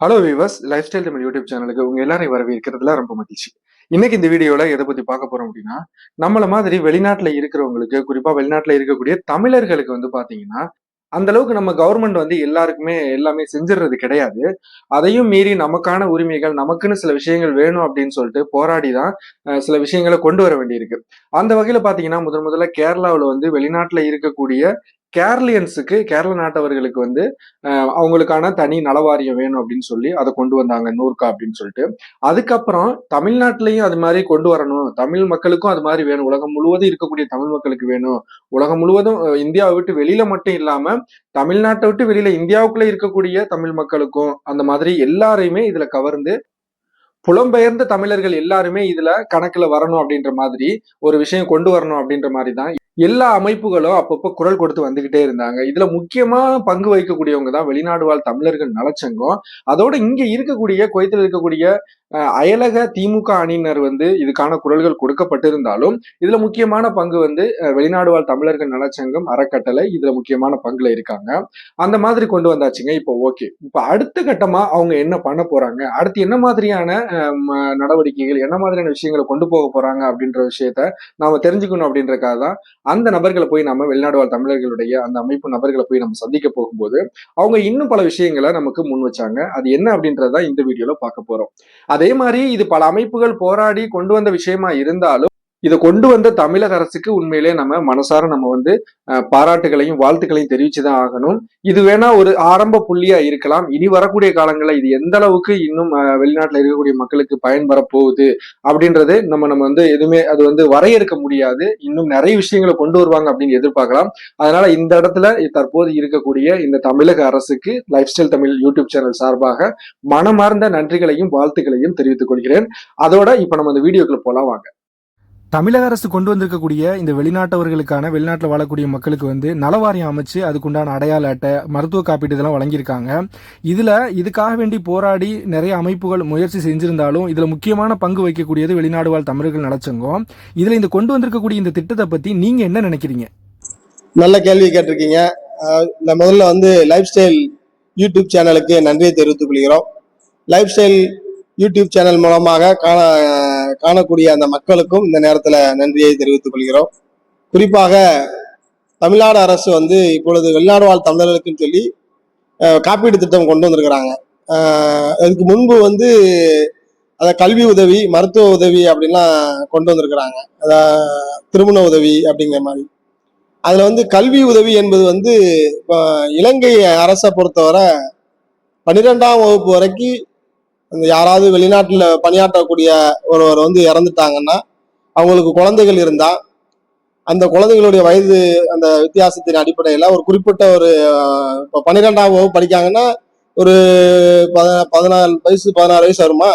Hello viewers lifestyle Tamil YouTube சேனலுக்கு உங்க எல்லாரையும் வரவேற்கிறதுல ரொம்ப மகிழ்ச்சி. இன்னைக்கு இந்த வீடியோல எதை பத்தி பார்க்க போறோம் அப்படின்னா நம்மள மாதிரி வெளிநாட்டுல இருக்கிறவங்களுக்கு குறிப்பா வெளிநாட்டுல இருக்கக்கூடிய தமிழர்களுக்கு வந்து பாத்தீங்கன்னா அந்த அளவுக்கு நம்ம கவர்மெண்ட் வந்து எல்லாருக்குமே எல்லாமே செஞ்சிடுறது கிடையாது. அதையும் மீறி நமக்கான உரிமைகள் நமக்குன்னு சில விஷயங்கள் வேணும் அப்படின்னு சொல்லிட்டு போராடி தான் சில விஷயங்களை கொண்டு வர வேண்டியிருக்கு. அந்த வகையில் பார்த்தீங்கன்னா முதன் முதல்ல கேரளாவில் வந்து வெளிநாட்டில் இருக்கக்கூடிய கேரளியன்ஸுக்கு கேரள நாட்டவர்களுக்கு வந்து அவங்களுக்கான தனி நலவாரியம் வேணும் அப்படின்னு சொல்லி அதை கொண்டு வந்தாங்க நூறுக்கா அப்படின்னு சொல்லிட்டு. அதுக்கப்புறம் தமிழ்நாட்டிலையும் அது மாதிரி கொண்டு வரணும். தமிழ் மக்களுக்கும் அது மாதிரி வேணும். உலகம் முழுவதும் இருக்கக்கூடிய தமிழ் மக்களுக்கு வேணும். உலகம் முழுவதும் இந்தியாவை விட்டு வெளியில மட்டும் இல்லாம தமிழ்நாட்டை விட்டு வெளியில இந்தியாவுக்குள்ள இருக்கக்கூடிய தமிழ் மக்களுக்கும் அந்த மாதிரி எல்லாரையுமே இதுல கவர்ந்து புலம்பெயர்ந்த தமிழர்கள் எல்லாருமே இதுல கணக்குல வரணும் அப்படின்ற மாதிரி ஒரு விஷயம் கொண்டு வரணும் அப்படின்ற மாதிரி தான் எல்லா அமைப்புகளும் அப்பப்போ குரல் கொடுத்து வந்துகிட்டே இருந்தாங்க. இதுல முக்கியமா பங்கு வகிக்கக்கூடியவங்க தான் வெளிநாடு வாழ் தமிழர்கள் நலச்சங்கம். அதோட இங்க இருக்கக்கூடிய குவைத்தில் இருக்கக்கூடிய அஹ், அயலக திமுக அணியினர் வந்து இதுக்கான குரல்கள் கொடுக்கப்பட்டிருந்தாலும் இதுல முக்கியமான பங்கு வந்து வெளிநாடு வாழ் தமிழர்கள் நலச்சங்கம் அறக்கட்டளை இதுல முக்கியமான பங்குல இருக்காங்க. அந்த மாதிரி கொண்டு வந்தாச்சுங்க. இப்போ ஓகே. இப்போ அடுத்த கட்டமா அவங்க என்ன பண்ண போறாங்க? அடுத்து என்ன மாதிரியான நடவடிக்கைகள் என்ன மாதிரியான விஷயங்களை கொண்டு போக போறாங்க அப்படின்ற விஷயத்த நாம தெரிஞ்சுக்கணும் அப்படின்றக்காக தான் அந்த நபர்களை போய் நம்ம வெளிநாடு வாழ் தமிழர்களுடைய அந்த அமைப்பு நபர்களை போய் நம்ம சந்திக்க போகும்போது அவங்க இன்னும் பல விஷயங்களை நமக்கு முன் வச்சாங்க. அது என்ன அப்படின்றத இந்த வீடியோல பார்க்க போறோம். அதே மாதிரி இது பல அமைப்புகள் போராடி கொண்டு வந்த விஷயமா இருந்தாலும் இதை கொண்டு வந்த தமிழக அரசுக்கு உண்மையிலே நம்ம மனசார நம்ம வந்து பாராட்டுகளையும் வாழ்த்துக்களையும் தெரிவிச்சுதான் ஆகணும். இது வேணா ஒரு ஆரம்ப புள்ளியா இருக்கலாம். இனி வரக்கூடிய காலங்களில் இது எந்த அளவுக்கு இன்னும் வெளிநாட்டில் இருக்கக்கூடிய மக்களுக்கு பயன்பெற போகுது அப்படின்றது நம்ம நம்ம வந்து எதுவுமே அது வந்து வரையறுக்க முடியாது. இன்னும் நிறைய விஷயங்களை கொண்டு வருவாங்க அப்படின்னு எதிர்பார்க்கலாம். அதனால இந்த இடத்துல தற்போது இருக்கக்கூடிய இந்த தமிழக அரசுக்கு lifestyle Tamil YouTube channel சார்பாக மனமார்ந்த நன்றிகளையும் வாழ்த்துக்களையும் தெரிவித்துக் கொள்கிறேன். அதோட இப்ப நம்ம இந்த வீடியோக்குள்ள போலாம் வாங்க. தமிழக அரசு கொண்டு வந்திருக்கக்கூடிய இந்த வெளிநாட்டவர்களுக்கான வெளிநாட்டில் வாழக்கூடிய மக்களுக்கு வந்து நலவாரியம் அமைச்சு அதுக்குண்டான அடையாள அட்டை மருத்துவ காப்பீடு இதெல்லாம் வழங்கியிருக்காங்க. இதில் இதுக்காக வேண்டி போராடி நிறைய அமைப்புகள் முயற்சி செஞ்சிருந்தாலும் இதில் முக்கியமான பங்கு வகிக்கக்கூடியது வெளிநாடு வாழ் தமிழர்கள் நலச்சங்கம். இதில் இந்த கொண்டு வந்திருக்கக்கூடிய இந்த திட்டத்தை பற்றி நீங்கள் என்ன நினைக்கிறீங்க? நல்ல கேள்வி கேட்டிருக்கீங்க. இந்த முதல்ல வந்து லைஃப் ஸ்டைல் யூடியூப் சேனலுக்கு நன்றியை தெரிவித்துக் கொள்கிறோம். லைஃப் ஸ்டைல் யூடியூப் சேனல் மூலமாக காண காணக்கூடிய அந்த மக்களுக்கும் இந்த நேரத்தில் நன்றியை தெரிவித்துக் கொள்கிறோம். குறிப்பாக தமிழ்நாடு அரசு வந்து இப்பொழுது வெளிநாடு வாழ் தமிழர்களுக்குன்னு சொல்லி காப்பீடு திட்டம் கொண்டு வந்திருக்கிறாங்க. அதுக்கு முன்பு வந்து அதை கல்வி உதவி மருத்துவ உதவி அப்படின்லாம் கொண்டு வந்திருக்கிறாங்க. அதான் திருமண உதவி அப்படிங்கிற மாதிரி. அதுல வந்து கல்வி உதவி என்பது வந்து இப்போ இலங்கை அரசை பொறுத்தவரை பன்னிரெண்டாம் வகுப்பு வரைக்கும் இந்த யாராவது வெளிநாட்டில் பணியாற்றக்கூடிய ஒருவர் வந்து இறந்துட்டாங்கன்னா அவங்களுக்கு குழந்தைகள் இருந்தால் அந்த குழந்தைகளுடைய வயது அந்த வித்தியாசத்தின் அடிப்படையில் ஒரு குறிப்பிட்ட ஒரு இப்போ பன்னிரெண்டாம் வகுப்பு படிக்காங்கன்னா ஒரு பத பதினாலு வயசு பதினாறு வயசு வருமா?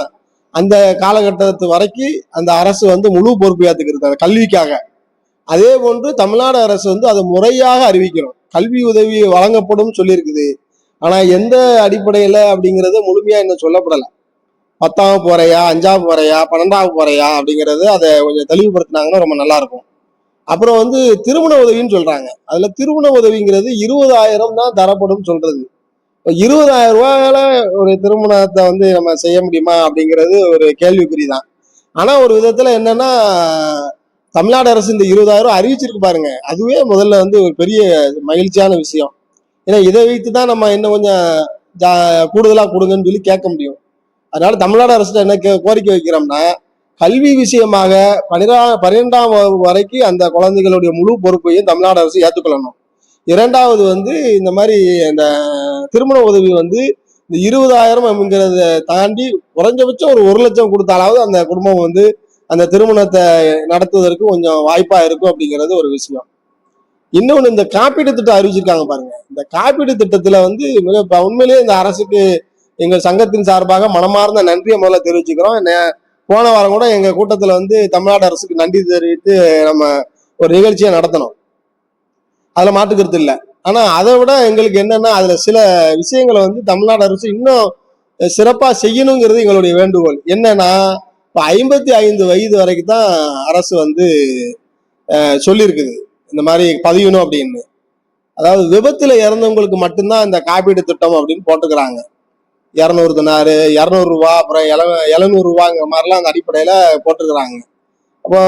அந்த காலகட்டத்து வரைக்கும் அந்த அரசு வந்து முழு பொறுப்பு ஏற்றுக்கிறது அந்த கல்விக்காக. அதே போன்று தமிழ்நாடு அரசு வந்து அதை முறையாக அறிவிக்கணும். கல்வி உதவி வழங்கப்படும் சொல்லியிருக்குது. ஆனால் எந்த அடிப்படையில் அப்படிங்கிறத முழுமையாக இன்னும் சொல்லப்படலை. பத்தாவது போறையா அஞ்சாவது போறையா பன்னெண்டாவது போறையா அப்படிங்கிறது அதை கொஞ்சம் தெளிவுபடுத்தினாங்கன்னா ரொம்ப நல்லா இருக்கும் அப்புறம் வந்து திருமண உதவின்னு சொல்றாங்க. அதுல திருமண உதவிங்கிறது இருபதாயிரம் தான் தரப்படும் சொல்றது. இருபதாயிரம் ரூபாயில ஒரு திருமணத்தை வந்து நம்ம செய்ய முடியுமா அப்படிங்கிறது ஒரு கேள்விக்குறி தான் ஆனா ஒரு விதத்துல என்னன்னா தமிழ்நாடு அரசு இந்த இருபதாயிரம் அறிவிச்சிருக்கு பாருங்க. அதுவே முதல்ல வந்து ஒரு பெரிய மகிழ்ச்சியான விஷயம். ஏன்னா இதை வைத்து தான் நம்ம இன்னும் கொஞ்சம் ஜா கூடுதலா கொடுங்கன்னு சொல்லி கேட்க முடியும். அதனால தமிழ்நாடு அரசு என்ன கோரிக்கை வைக்கிறோம்னா கல்வி விஷயமாக பனிரா பன்னிரெண்டாம் வகுப்பு வரைக்கும் அந்த குழந்தைகளுடைய முழு பொறுப்பையும் தமிழ்நாடு அரசு ஏற்றுக்கொள்ளணும். இரண்டாவது வந்து இந்த மாதிரி இந்த திருமண உதவி வந்து இந்த இருபதாயிரம் அப்படிங்கிறத தாண்டி குறைஞ்சபட்சம் ஒரு ஒரு லட்சம் கொடுத்தாலாவது அந்த குடும்பம் வந்து அந்த திருமணத்தை நடத்துவதற்கு கொஞ்சம் வாய்ப்பாக இருக்கும் அப்படிங்கிறது ஒரு விஷயம். இன்னொன்று இந்த காப்பீடு திட்டம் அறிவிச்சிருக்காங்க பாருங்க. இந்த காப்பீடு திட்டத்தில் வந்து மிக உண்மையிலேயே இந்த அரசுக்கு எங்கள் சங்கத்தின் சார்பாக மனமார்ந்த நன்றியை முதல்ல தெரிவிச்சுக்கிறோம். போன வாரம் கூட எங்கள் கூட்டத்தில் வந்து தமிழ்நாடு அரசுக்கு நன்றி தெரிவித்து நம்ம ஒரு நிகழ்ச்சியை நடத்தணும் அதில் மாற்றுக்கிறது இல்லை. ஆனால் அதை விட எங்களுக்கு என்னென்னா அதில் சில விஷயங்களை வந்து தமிழ்நாடு அரசு இன்னும் சிறப்பாக செய்யணுங்கிறது எங்களுடைய வேண்டுகோள். என்னன்னா இப்போ ஐம்பத்தி ஐந்து வயது வரைக்கும் தான் அரசு வந்து சொல்லியிருக்குது. இந்த மாதிரி பதியணும் அப்படின்னு. அதாவது விபத்தில் இறந்தவங்களுக்கு மட்டும்தான் இந்த காப்பீடு திட்டம் அப்படின்னு போட்டுக்கிறாங்க இரநூறு தினாறு இரநூறுவா அப்புறம் எல எழுநூறுவாங்கிற மாதிரிலாம் அந்த அடிப்படையில் போட்டிருக்கிறாங்க. அப்போ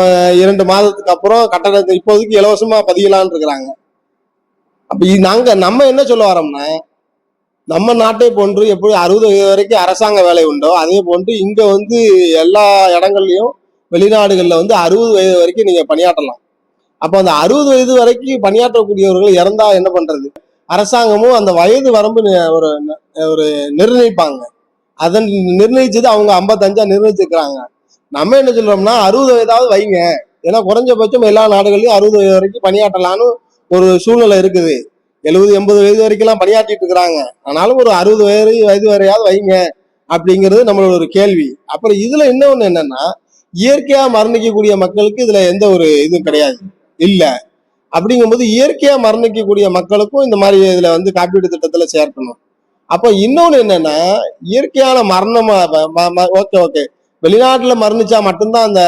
இரண்டு மாதத்துக்கு அப்புறம் கட்டணத்தை இப்போதைக்கு இலவசமா பதியலான்னு இருக்கிறாங்க. அப்ப நாங்க நம்ம என்ன சொல்ல வரோம்னா நம்ம நாட்டை போன்று எப்படி அறுபது வயது வரைக்கும் அரசாங்க வேலை உண்டோ அதே போன்று இங்க வந்து எல்லா இடங்கள்லயும் வெளிநாடுகளில் வந்து அறுபது வயது வரைக்கும் நீங்க பணியாற்றலாம். அப்போ அந்த அறுபது வயது வரைக்கும் பணியாற்றக்கூடியவர்கள் இறந்தா என்ன பண்றது? அரசாங்கமும் அந்த வயது வரம்பு ஒரு ஒரு நிர்ணயிப்பாங்க. அதன் நிர்ணயிச்சது அவங்க ஐம்பத்தஞ்சா நிர்ணயிச்சிருக்கிறாங்க. நம்ம என்ன சொல்றோம்னா அறுபது வயதாவது வைங்க. ஏன்னா குறைஞ்சபட்சம் எல்லா நாடுகள்லயும் அறுபது வயது வரைக்கும் பணியாற்றலான்னு ஒரு சூழ்நிலை இருக்குது. எழுபது எண்பது வயது வரைக்கும்லாம் பணியாற்றிட்டு இருக்கிறாங்க. ஆனாலும் ஒரு அறுபது வயது வயது வரையாவது வைங்க அப்படிங்கிறது நம்மளோட ஒரு கேள்வி. அப்புறம் இதுல இன்னொன்னு என்னன்னா இயற்கையா மரணிக்கக்கூடிய மக்களுக்கு இதுல எந்த ஒரு இதுவும் கிடையாது. இல்ல. அப்படிங்கும்போது இயற்கையா மரணிக்கக்கூடிய மக்களுக்கும் இந்த மாதிரி இதுல வந்து காப்பீடு திட்டத்துல சேர்க்கணும். அப்போ இன்னொன்று என்னன்னா இயற்கையான மரணம் ஓகே ஓகே வெளிநாட்டுல மரணிச்சா மட்டும்தான் அந்த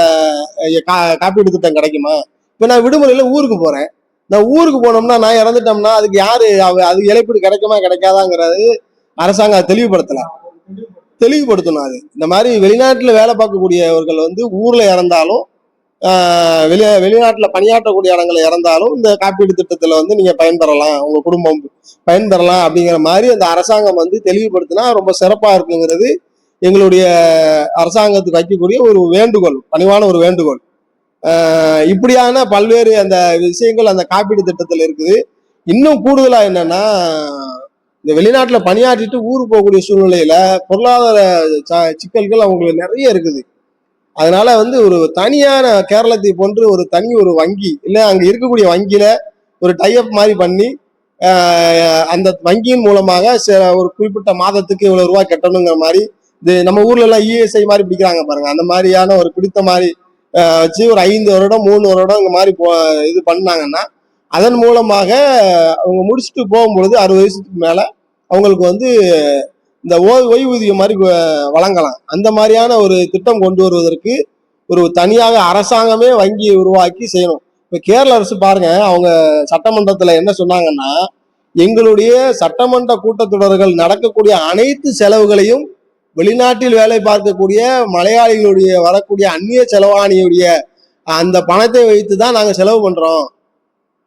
கா- காப்பீடு திட்டம் கிடைக்குமா? இப்ப நான் விடுமுறையில ஊருக்கு போறேன். நான் ஊருக்கு போனோம்னா நான் இறந்துட்டோம்னா அதுக்கு யாரு அவ- அது இழப்பீடு கிடைக்குமா கிடைக்காதாங்கிறது அரசாங்கம் அதை தெளிவுபடுத்தல தெளிவுபடுத்தணும் அது. இந்த மாதிரி வெளிநாட்டுல வேலை பார்க்கக்கூடியவர்கள் வந்து ஊர்ல இறந்தாலும் வெளி வெளிநாட்டில் பணியாற்றக்கூடிய இடங்களை இறந்தாலும் இந்த காப்பீடு திட்டத்தில் வந்து நீங்கள் பயன்பெறலாம். உங்கள் குடும்பம் பயன்பெறலாம் அப்படிங்கிற மாதிரி அந்த அரசாங்கம் வந்து தெளிவுபடுத்தினா ரொம்ப சிறப்பாக இருக்குங்கிறது எங்களுடைய அரசாங்கத்துக்கு வைக்கக்கூடிய ஒரு வேண்டுகோள் பணிவான ஒரு வேண்டுகோள். இப்படியான பல்வேறு அந்த விஷயங்கள் அந்த காப்பீடு திட்டத்தில் இருக்குது. இன்னும் கூடுதலாக என்னன்னா இந்த வெளிநாட்டில் பணியாற்றிட்டு ஊருக்கு போகக்கூடிய சூழ்நிலையில பொருளாதார சிக்கல்கள் அவங்களுக்கு நிறைய இருக்குது. அதனால வந்து ஒரு தனியான கேரளத்தை போன்று ஒரு தனி ஒரு வங்கி இல்லை அங்கே இருக்கக்கூடிய வங்கியில ஒரு டைஅப் மாதிரி பண்ணி அந்த வங்கியின் மூலமாக சில ஒரு குறிப்பிட்ட மாதத்துக்கு இவ்வளவு ரூபாய் கட்டணுங்கிற மாதிரி இது நம்ம ஊர்ல எல்லாம் இஎஸ்ஐ மாதிரி பிடிக்கிறாங்க பாருங்க. அந்த மாதிரியான ஒரு பிடித்த மாதிரி வச்சு ஒரு ஐந்து வருடம் மூணு வருடம் இந்த மாதிரி போ இது பண்ணாங்கன்னா அதன் மூலமாக அவங்க முடிச்சுட்டு போகும்பொழுது அறுபது வயசுக்கு மேல அவங்களுக்கு வந்து இந்த ஓய்வூதியம் மாதிரி வழங்கலாம். அந்த மாதிரியான ஒரு திட்டம் கொண்டு வருவதற்கு ஒரு தனியாக அரசாங்கமே வங்கியை உருவாக்கி செய்யணும். இப்ப கேரள அரசு பாருங்க அவங்க சட்டமன்றத்துல என்ன சொன்னாங்கன்னா எங்களுடைய சட்டமன்ற கூட்டத்தொடர்கள் நடக்கக்கூடிய அனைத்து செலவுகளையும் வெளிநாட்டில் வேலை பார்க்கக்கூடிய மலையாளிகளுடைய வரக்கூடிய அந்நிய செலவாணியுடைய அந்த பணத்தை வைத்து தான் நாங்கள் செலவு பண்றோம்.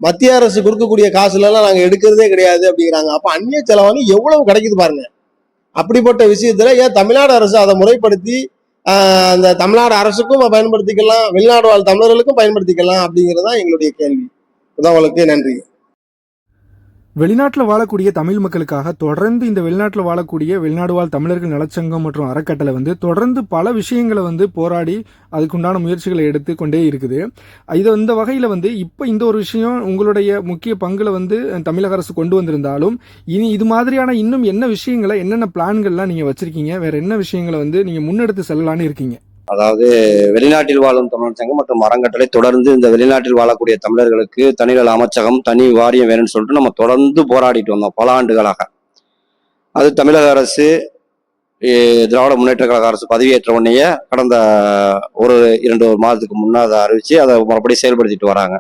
மத்திய அரசு கொடுக்கக்கூடிய காசுல எல்லாம் எடுக்கிறதே கிடையாது அப்படிங்கிறாங்க. அப்ப அந்நிய செலவாணி எவ்வளவு கிடைக்குது பாருங்க. அப்படிப்பட்ட விஷயத்துல ஏன் தமிழ்நாடு அரசு அதை முறைப்படுத்தி அந்த தமிழ்நாடு அரசுக்கும் பயன்படுத்திக்கலாம் வெளிநாடு வாழ் தமிழர்களுக்கும் பயன்படுத்திக்கலாம் அப்படிங்கிறது தான் எங்களுடைய கேள்வி. உங்களுக்கு நன்றி. வெளிநாட்டில் வாழக்கூடிய தமிழ் மக்களுக்காக தொடர்ந்து இந்த வெளிநாட்டில் வாழக்கூடிய வெளிநாடு வாழ் தமிழர்கள் நலச்சங்கம் மற்றும் அறக்கட்டளை வந்து தொடர்ந்து பல விஷயங்களை வந்து போராடி அதுக்குண்டான முயற்சிகளை எடுத்து கொண்டே இருக்குது. இது இந்த வகையில் வந்து இப்போ இந்த ஒரு விஷயம் உங்களுடைய முக்கிய பங்கில் வந்து தமிழக அரசு கொண்டு வந்திருந்தாலும் இனி இது மாதிரியான இன்னும் என்ன விஷயங்களை என்னென்ன பிளான்கள்லாம் நீங்கள் வச்சுருக்கீங்க வேறு என்ன விஷயங்களை வந்து நீங்கள் முன்னெடுத்து செல்லலான்னு இருக்கீங்க? அதாவது வெளிநாட்டில் வாழும் தமிழர் சங்கம் மற்றும் அறங்கட்டளை தொடர்ந்து இந்த வெளிநாட்டில் வாழக்கூடிய தமிழர்களுக்கு தனிநல அமைச்சகம் தனி வாரியம் வேணும்னு சொல்லிட்டு நம்ம தொடர்ந்து போராடிட்டு வந்தோம் பல ஆண்டுகளாக. அது தமிழக அரசு திராவிட முன்னேற்ற கழக அரசு பதவியேற்ற உடனேயே கடந்த ஒரு இரண்டு ஒரு மாதத்துக்கு முன்னே அதை அறிவிச்சு அதை மறுபடியும் செயல்படுத்திட்டு வராங்க.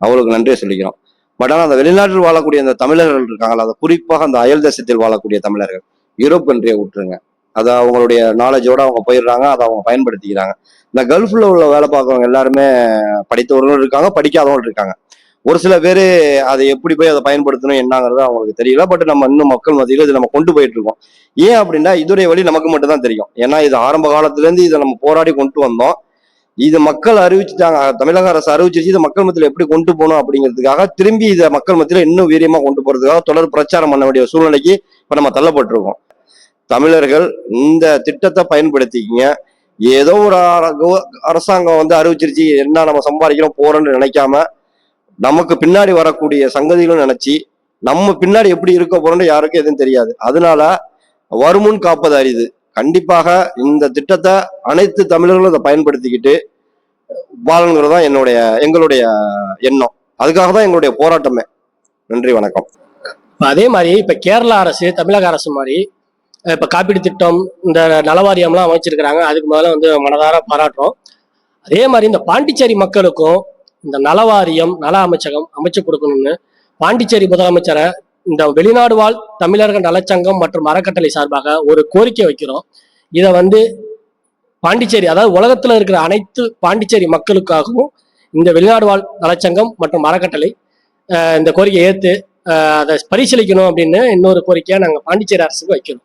அவங்களுக்கு நன்றியை சொல்லிக்கிறோம். பட் ஆனால் அந்த வெளிநாட்டில் வாழக்கூடிய அந்த தமிழர்கள் இருக்காங்களா அதை குறிப்பாக அந்த அயல் தேசத்தில் வாழக்கூடிய தமிழர்கள் யூரோப் கண்ட்ரியை விட்டுருங்க. அதை அவங்களுடைய நாலேஜோட அவங்க போயிடுறாங்க அதை அவங்க பயன்படுத்திக்கிறாங்க. இந்த கல்ஃப்ல உள்ள வேலை பார்க்கறவங்க எல்லாருமே படித்தவர்களும் இருக்காங்க படிக்காதவங்களும் இருக்காங்க. ஒரு சில பேர் அதை எப்படி போய் அதை பயன்படுத்தணும் என்னங்கிறது அவங்களுக்கு தெரியல பட் நம்ம இன்னும் மக்கள் மத்தியில் இது நம்ம கொண்டு போயிட்டு இருக்கோம். ஏன் அப்படின்னா இதோடைய வழி நமக்கு மட்டும் தான் தெரியும். ஏன்னா இது ஆரம்ப காலத்துலேருந்து இதை நம்ம போராடி கொண்டு வந்தோம். இது மக்கள் அறிவிச்சுட்டாங்க தமிழக அரசு அறிவிச்சிருச்சு இதை மக்கள் மத்தியில் எப்படி கொண்டு போகணும் அப்படிங்கிறதுக்காக திரும்பி இதை மக்கள் மத்தியில் இன்னும் வீரியமாக கொண்டு போகிறதுக்காக தொடர் பிரச்சாரம் பண்ண வேண்டிய சூழ்நிலைக்கு இப்போ நம்ம தள்ளப்பட்டிருக்கோம். தமிழர்கள் இந்த திட்டத்தை பயன்படுத்திக்கிங்க. ஏதோ ஒரு அரசாங்கம் வந்து அறிவிச்சிருச்சு என்ன நம்ம சம்பாதிக்கிறோம் போறோம்னு நினைக்காம நமக்கு பின்னாடி வரக்கூடிய சங்கதிகளும் நினைச்சு நம்ம பின்னாடி எப்படி இருக்க போறோம்னு யாருக்கும் எதுவும் தெரியாது. அதனால வருமுன் காப்பது அரிது. கண்டிப்பாக இந்த திட்டத்தை அனைத்து தமிழர்களும் அதை பயன்படுத்திக்கிட்டு வாழணுங்கிறது தான் என்னுடைய எங்களுடைய எண்ணம். அதுக்காக தான் எங்களுடைய போராட்டமே. நன்றி வணக்கம். அதே மாதிரி இப்ப கேரளா அரசு தமிழக அரசு மாதிரி இப்ப காப்பீடு திட்டம் இந்த நலவாரியம்லாம் அமைச்சிருக்கிறாங்க. அதுக்கு முதல்ல வந்து மனதார பாராட்டுறோம். அதே மாதிரி இந்த பாண்டிச்சேரி மக்களுக்கும் இந்த நலவாரியம் நல அமைச்சகம் அமைச்சு கொடுக்கணும்னு பாண்டிச்சேரி முதலமைச்சரை இந்த வெளிநாடு வாழ் தமிழர்கள் நலச்சங்கம் மற்றும் அறக்கட்டளை சார்பாக ஒரு கோரிக்கை வைக்கிறோம். இதை வந்து பாண்டிச்சேரி அதாவது உலகத்துல இருக்கிற அனைத்து பாண்டிச்சேரி மக்களுக்காகவும் இந்த வெளிநாடு வாழ் நலச்சங்கம் மற்றும் அறக்கட்டளை இந்த கோரிக்கையை ஏற்று அதை பரிசீலிக்கணும் அப்படின்னு இன்னொரு கோரிக்கையை நாங்கள் பாண்டிச்சேரி அரசுக்கு வைக்கிறோம்.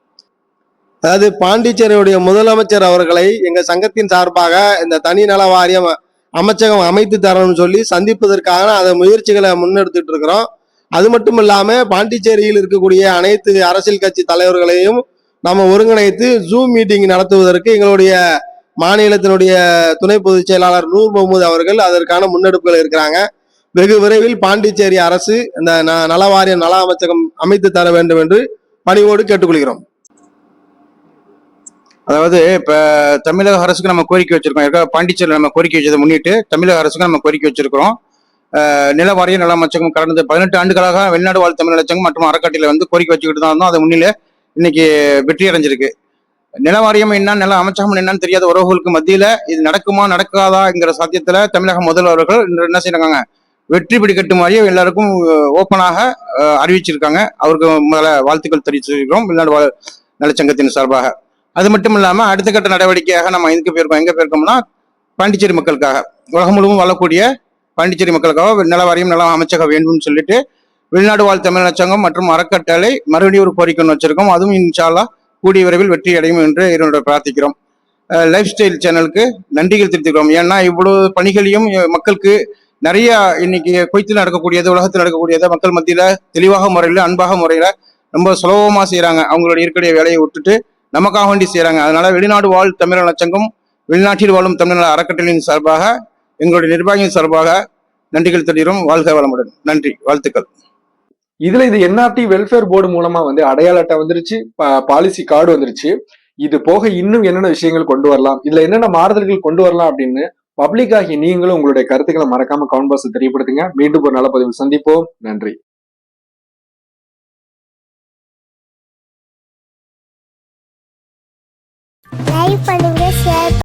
அதாவது பாண்டிச்சேரியுடைய முதலமைச்சர் அவர்களை எங்க சங்கத்தின் சார்பாக இந்த தனி நல வாரியம் அமைச்சகம் அமைத்து தரணும்னு சொல்லி சந்திப்பதற்காக அந்த முயற்சிகளை முன்னெடுத்துட்டு இருக்கிறோம். அது மட்டும் இல்லாம பாண்டிச்சேரியில் இருக்கக்கூடிய அனைத்து அரசியல் கட்சி தலைவர்களையும் நம்ம ஒருங்கிணைத்து ஜூம் மீட்டிங் நடத்துவதற்கு எங்களுடைய மாநிலத்தினுடைய துணை பொதுச் செயலாளர் நூர் முகமது அவர்கள் அதற்கான முன்னெடுப்புகள் இருக்கிறாங்க. வெகு விரைவில் பாண்டிச்சேரி அரசு இந்த ந- நல வாரியம் நல அமைச்சகம் அமைத்து தர வேண்டும் என்று பணிவோடு கேட்டுக்கொள்கிறோம். அதாவது இப்போ தமிழக அரசுக்கு நம்ம கோரிக்கை வச்சிருக்கோம். பாண்டிச்சேரியில் நம்ம கோரிக்கை வச்சதை முன்னிட்டு தமிழக அரசுக்கு நம்ம கோரிக்கை வச்சிருக்கிறோம். நில வாரிய நல அமைச்சகம் கடந்த பதினெட்டு ஆண்டுகளாக வெளிநாடு வாழ் தமிழ் அமைச்சகம் மற்றும் அறக்கட்டில வந்து கோரிக்கை வச்சுக்கிட்டு தான் இருந்தோம். அது முன்னிலே இன்னைக்கு வெற்றி அடைஞ்சிருக்கு. நில வாரியம் என்ன நில அமைச்சகம் என்னன்னு தெரியாத உறவுகளுக்கு மத்தியில இது நடக்குமா நடக்காதாங்கிற சாத்தியத்துல தமிழக முதல்வர்கள் என்ன செய்யறாங்க? வெற்றி பிடிக்கட்டு மாதிரியே எல்லாருக்கும் ஓப்பனாக அறிவிச்சிருக்காங்க. அவருக்கு முதல்ல வாழ்த்துக்கள் தெரிவிச்சிருக்கிறோம். வெளிநாடு வாழ் நலச்சங்கத்தின் சார்பாக. அது மட்டும் இல்லாமல் அடுத்த கட்ட நடவடிக்கையாக நம்ம எங்க போயிருக்கோம் எங்கே போயிருக்கோம்னா பாண்டிச்சேரி மக்களுக்காக. உலகம் முழுவதும் வாழக்கூடிய பாண்டிச்சேரி மக்களுக்காக நில வாரியம் நிலம் அமைச்சகம் வேண்டும்னு சொல்லிட்டு வெளிநாடு வாழ் தமிழ் அச்சங்கம் மற்றும் அறக்கட்டளை மறுபடியும் ஒரு கோரிக்கைன்னு வச்சுருக்கோம். வச்சிருக்கோம் அதுவும் இன்ஷால்லா கூடிய விரைவில் வெற்றி அடையும் என்று இவரோட பிரார்த்திக்கிறோம். லைஃப் ஸ்டைல் சேனலுக்கு நன்றிகள் தெரிவித்துக்கிறோம் ஏன்னா இவ்வளவு பணிகளையும் மக்களுக்கு நிறைய இன்னைக்கு கொய்த்தில் நடக்கக்கூடியது உலகத்தில் நடக்கக்கூடியது மக்கள் மத்தியில் தெளிவாக முறையில் அன்பாக முறையில் ரொம்ப சுலபமாக செய்கிறாங்க அவங்களுடைய இருக்கக்கூடிய வேலையை விட்டுட்டு நமக்காக வேண்டி செய்கிறாங்க அதனால வெளிநாடு வாழ் தமிழர் நலச்சங்கம் வெளிநாட்டில் வாழும் தமிழர் அறக்கட்டளையின் சார்பாக எங்களுடைய நிர்வாகியின் சார்பாக நன்றிகள் தெரிகிறோம் வாழ்க வளமுடன். நன்றி. வாழ்த்துக்கள். இதுல இது என்ஆர்டி வெல்ஃபேர் போர்டு மூலமா வந்து அடையாள அட்டை வந்துருச்சு. பாலிசி கார்டு வந்துருச்சு. இது போக இன்னும் என்னென்ன விஷயங்கள் கொண்டு வரலாம்? இதுல என்னென்ன மாறுதல்கள் கொண்டு வரலாம் அப்படின்னு பப்ளிக் ஆகி நீங்களும் உங்களுடைய கருத்துக்களை மறக்காம கவுண்ட் பாக்ஸ் தெரியப்படுத்துங்க. மீண்டும் ஒரு நல்ல பதிவு சந்திப்போம். நன்றி. லைக் பண்ணுங்க ஷேர்